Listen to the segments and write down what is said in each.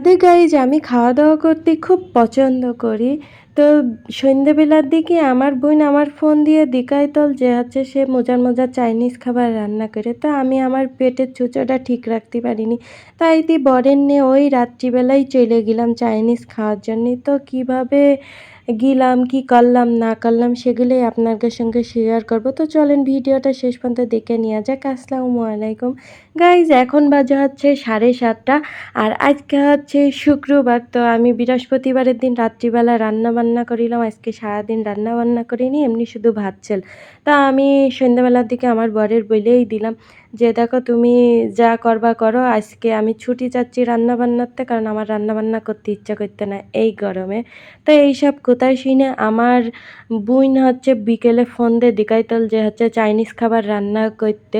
আরে গাইজ আমি খাওয়া দাওয়া করতে খুব পছন্দ করি, তো সন্ধ্যেবেলার দিকে আমার বোন আমার ফোন দিয়ে দিকায়তল যে হচ্ছে সে মজার মজার চাইনিজ খাবার রান্না করে, তো আমি আমার পেটের চুচোটা ঠিক রাখতে পারিনি। তাই তি বরের নিয়ে ওই রাত্রিবেলায় চলে গেলাম চাইনিজ খাওয়ার জন্যে। তো কীভাবে গেলাম, কি করলাম, না করলাম সেগুলোই আপনাদের সঙ্গে শেয়ার করব। তো চলেন ভিডিওটা শেষ পর্যন্ত দেখে নেওয়া যাক। আসসালামু আলাইকুম। গাইজ এখন বাজে হচ্ছে সাড়ে সাতটা আর আজকে হচ্ছে শুক্রবার। তো আমি বৃহস্পতিবারের দিন রাত্রিবেলা রান্না বান্না করিলাম। আজকে সারাদিন রান্না বান্না করিনি, এমনি শুধু ভাত ছিল। তা আমি সন্ধ্যাবেলার দিকে আমার বরের বলেই দিলাম। যে দেখো তুমি যা করবা করো, আজকে আমি ছুটি চাচ্ছি রান্নাবান্নাতে, কারণ আমার রান্নাবান্না করতে ইচ্ছা করতে না এই গরমে। তো এইসব কোথায় শুনে আমার বুইন হচ্ছে বিকেলে ফোন দিয়ে দিকাইতল যে হচ্ছে চাইনিজ খাবার রান্না করতে।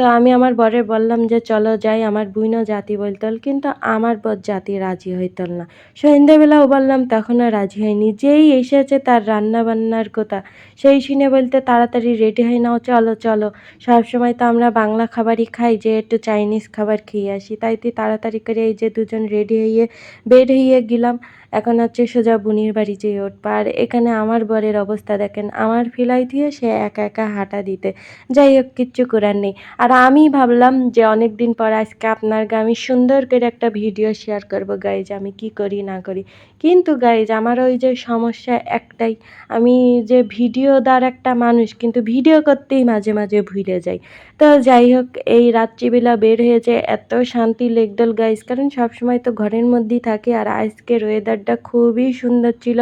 তো আমি আমার বরের বললাম যে, চলো যাই, আমার বুইনও জাতি বলতল, কিন্তু আমার বর জাতি রাজি হইতল না। সন্ধ্যেবেলাও বললাম, তখনও রাজি হয়নি। যেই এসেছে তার রান্না বান্নার কথা। সেই শুনে বলতে, তাড়াতাড়ি রেডি হয়ে নাও, চলো চলো। সবসময় তো আমরা বাংলা খাবারই খাই, যে একটু চাইনিজ খাবার খেয়ে আসি। তাই তুই তাড়াতাড়ি করে এই যে দুজন রেডি হয়ে বেড হয়ে গেলাম। এখন হচ্ছে সোজা বুনির বাড়ি যে উঠবা। আর এখানে আমার বরের অবস্থা দেখেন, আমার ফিলাই দিয়ে সে একা একা হাঁটা দিতে। যাই হোক, কিচ্ছু করার নেই। আর আমি ভাবলাম যে অনেক দিন পর আজকে আপনার আমি সুন্দর করে একটা ভিডিও শেয়ার করব। গাইজ আমি কি করি, না করি। কিন্তু গাইজ আমার ওই যে সমস্যা একটাই, আমি যে ভিডিওদার একটা মানুষ, কিন্তু ভিডিও করতেই মাঝে মাঝে ভুলে যাই। তো যাই হোক, এই রাত্রিবেলা বের হয়েছে এত শান্তি লেগদল গাইস কারণ সবসময় তো ঘরের মধ্যেই থাকে আর আজকের ওয়েদারটা খুবই সুন্দর ছিল।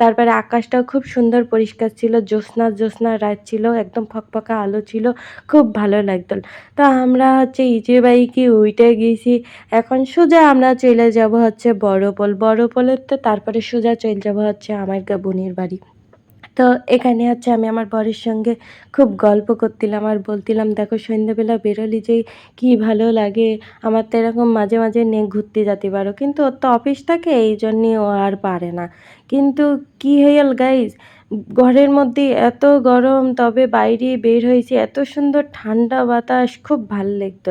তারপরে আকাশটাও খুব সুন্দর পরিষ্কার ছিল, জ্যোৎস্না জ্যোৎস্না রাত ছিল, একদম ফকফকা আলো ছিল, খুব ভালো লাগতো। তো আমরা হচ্ছে ইজে বাইকে উইটে গেছি, এখন সোজা আমরা চলে যাব হচ্ছে বড়পোল বড়পোলের তো তারপরে সোজা চলে যাব হচ্ছে আমার বোনের বাড়ি। তো এখানে হচ্ছে আমি আমার বরের সঙ্গে খুব গল্প করছিলাম আর বলতিলাম, দেখো সন্ধ্যাবেলা বেরোলি যে কী ভালো লাগে, আমার তো এরকম মাঝে মাঝে নিয়ে ঘুরতে যেতে পারো। কিন্তু ওর তো অফিস থাকে, এই জন্যে ও আর পারে না। কিন্তু কী হইল গাইজ ঘরের মধ্যে এত গরম, তবে বাইরে বের হয়েছি, এত সুন্দর ঠান্ডা বাতাস, খুব ভালো লাগতো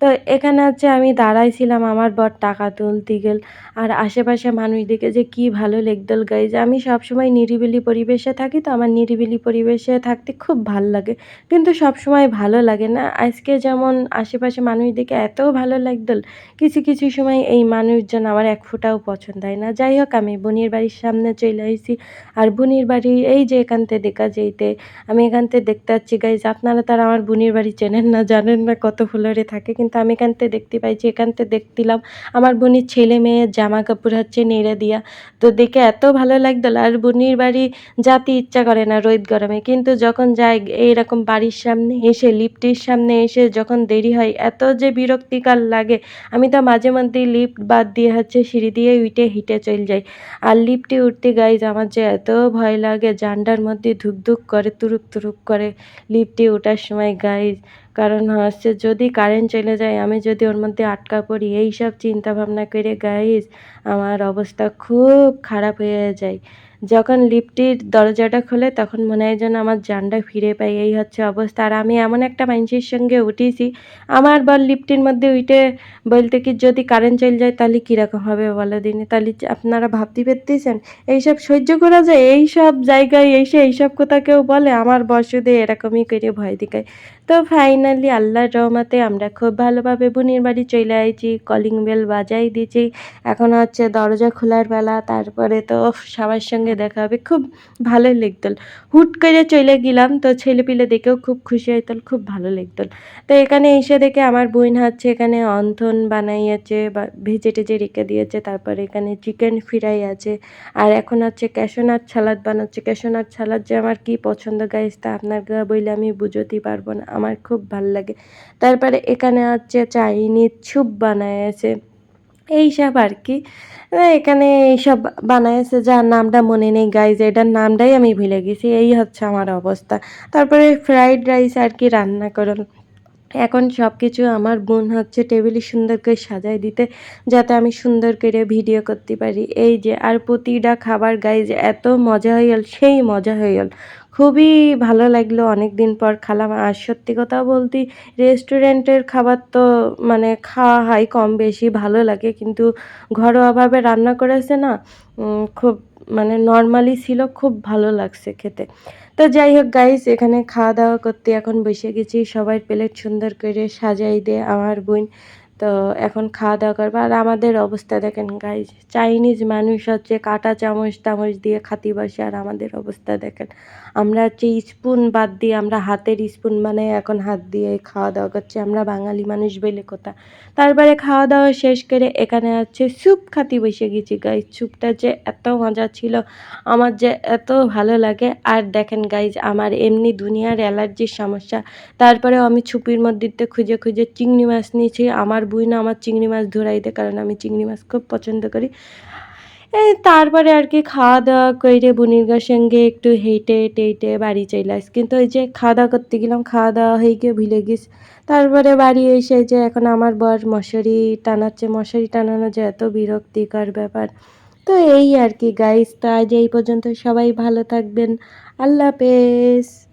তো এখানে হচ্ছে আমি দাঁড়াইছিলাম আমার বর টাকা তুলতে গেল। আর আশেপাশে মানুষদিকে যে কি ভালো লেগদল গাইজ, আমি সবসময় নিরিবিলি পরিবেশে থাকি তো আমার নিরিবিলি পরিবেশে থাকতে খুব ভালো লাগে। কিন্তু সবসময় ভালো লাগে না। আজকে যেমন আশেপাশে মানুষদিকে এত ভালো লাগদল, কিছু কিছু সময় এই মানুষজন আমার এক ফোঁটাও পছন্দ হয় না। যাই হোক, আমি বোনের বাড়ির সামনে চলে আসি আর বোনের বাড়ি, এই যে এখান থেকে দেখা যেতে আমি এখান থেকে দেখতে পাচ্ছি গাইজ, আপনারা তার আমার বোনের বাড়ি চেনেন না, জানেন না কত ফ্লোরে থাকে, কিন্তু আমি এখান থেকে দেখতে পাইছি এখান থেকে দেখতিলাম আমার বোনের ছেলে মেয়ের জামা কাপড় হচ্ছে নেড়ে দিয়া। তো দেখে এত ভালো লাগতো আর বোনির বাড়ি যাতে ইচ্ছা করে না রোদ গরমে। কিন্তু যখন যায় এইরকম বাড়ির সামনে এসে, লিফটের সামনে এসে যখন দেরি হয়, এত যে বিরক্তিকর লাগে। আমি তো মাঝে মধ্যেই লিফট বাদ দিয়ে হচ্ছে সিঁড়ি দিয়ে উইটে হিটে চলে যাই। আর লিফটে উঠতে গাইজ আমার যে এত ভয় লাগে জানডার মধ্যে ধুক ধুক করে, তুরুক তুরুক করে লিফটে ওঠার সময় গাইজ কারণ হচ্ছে যদি কারেন্ট চলে যায়, আমি যদি ওর মধ্যে আটকা পড়ি এই সব চিন্তা ভাবনা করে গাইজ আমার অবস্থা খুব খারাপ হয়ে যায়। যখন লিফটির দরজাটা খোলে তখন মনে হয় যেন আমার জানটা ফিরে পাই, এই হচ্ছে অবস্থা। আর আমি এমন একটা মানুষের সঙ্গে উঠেছি, আমার বল লিফটের মধ্যে উঠে বলতে কি, যদি কারেন্ট চলে যায় তাহলে কীরকম হবে বলো দিনে? তাহলে আপনারা ভাবতে পারতেছেন, এইসব সহ্য করা যায়? এই সব জায়গায় এসে এইসব কথা কেউ বলে? আমার বসুদে এরকমই করে ভয় দেখায়। তো ফাইনালি আল্লাহর রহমতে আমরা খুব ভালোভাবে বোনের বাড়ি চলে আইছি কলিং বেল বাজাই দিয়েছি। এখন হচ্ছে দরজা খোলার বেলা, তারপরে তো সবার সঙ্গে দেখা হবে। খুব ভালোই লাগতল হুট করে চলে গেলাম তো ছেলে পিলে দেখেও খুব খুশি হইতল খুব ভালো লাগতল তো এখানে এসে দেখে আমার বোন হচ্ছে এখানে অন্থন বানাইয়াছে বা ভেজে টেজে রেখে দিয়েছে, তারপরে এখানে চিকেন ফ্রাই আছে। আর এখন হচ্ছে ক্যাশোনাট সালাদ বানাচ্ছে। ক্যাশোনাট সালাদ যে আমার কি পছন্দ গাইস তা আপনার বইলে আমি বুঝতেই পারব না। আমার খুব ভালো লাগে। তারপরে এখানে হচ্ছে চাইনিজ ছুপ বানাইছে এইসব আর কি এখানে এইসব বানাইছে, যার নামটা মনে নেই গাইজ এটার নামটাই আমি ভুলে গেছি, এই হচ্ছে আমার অবস্থা। তারপরে ফ্রাইড রাইস আর কি রান্না করুন এখন সব কিছু আমার বোন হচ্ছে টেবিলে সুন্দর করে সাজাই দিতে, যাতে আমি সুন্দর করে ভিডিও করতে পারি। এই যে, আর প্রতিটা খাবার গাইজ এত মজা হয়ে গেল, সেই মজা হয়ে গেল। খুবই ভালো লাগল অনেকদিন পর খালাম আর সত্যি কথা বলতে রেস্টুরেন্টের খাবার তো মানে খাওয়া হয় কম বেশি, ভালো লাগে। কিন্তু ঘরোয়াভাবে রান্না করেছে না খুব মানে নর্মালি ছিল, খুব ভালো লাগছে খেতে। তো যাই হোক গাইস এখানে খাওয়া-দাওয়া করতে এখন বসে গেছি। সবাই প্লেট সুন্দর করে সাজাই দিয়ে আমার বোন। তো এখন খাওয়া-দাওয়া করব। আর আমাদের অবস্থা দেখেন গাইস চাইনিজ মানুষ হচ্ছে কাঁটা চামচ-টামচ দিয়ে খাতি বসে আর আমাদের অবস্থা দেখেন। আমরা হচ্ছে স্পুন বাদ দিয়ে আমরা হাতের স্পুন বানাই এখন হাত দিয়ে খাওয়া-দাওয়া করছি। আমরা বাঙালি মানুষ বলে কথা। তারপরে খাওয়া-দাওয়া শেষ করে এখানে হচ্ছে স্যুপ খাতে বসে গেছি গাইস। স্যুপটা যে এত মজা ছিল, আমার যে এত ভালো লাগে। আর দেখেন গাইজ আমার এমনি দুনিয়ার অ্যালার্জির সমস্যা। তারপরেও আমি ছুপির মধ্যেতে খুঁজে, খুঁজে চিংড়ি মাছ নিয়েছি। আমার বোন আমার চিংড়ি মাছ ধরাই দেয় কারণ আমি চিংড়ি মাছ খুব পছন্দ করি। এই তারপরে আর কি খাওয়া-দাওয়া কইরে বোনের সঙ্গে একটু হেঁটে-টেটে বাড়ি চইলা আসি। কিন্তু ওই যে খাওয়া-দাওয়া করতে গেলাম, খাওয়া-দাওয়া হয়ে গিয়ে ভুলে গেছি। তারপরে বাড়ি এসে যে এখন আমার বর মশারি টানাচ্ছে। মশারি টানানো যে এত বিরক্তিকর ব্যাপার। তো এই আর কি গাইস। তো আজ এই পর্যন্ত সবাই ভালো থাকবেন। আল্লাহ হাফেজ।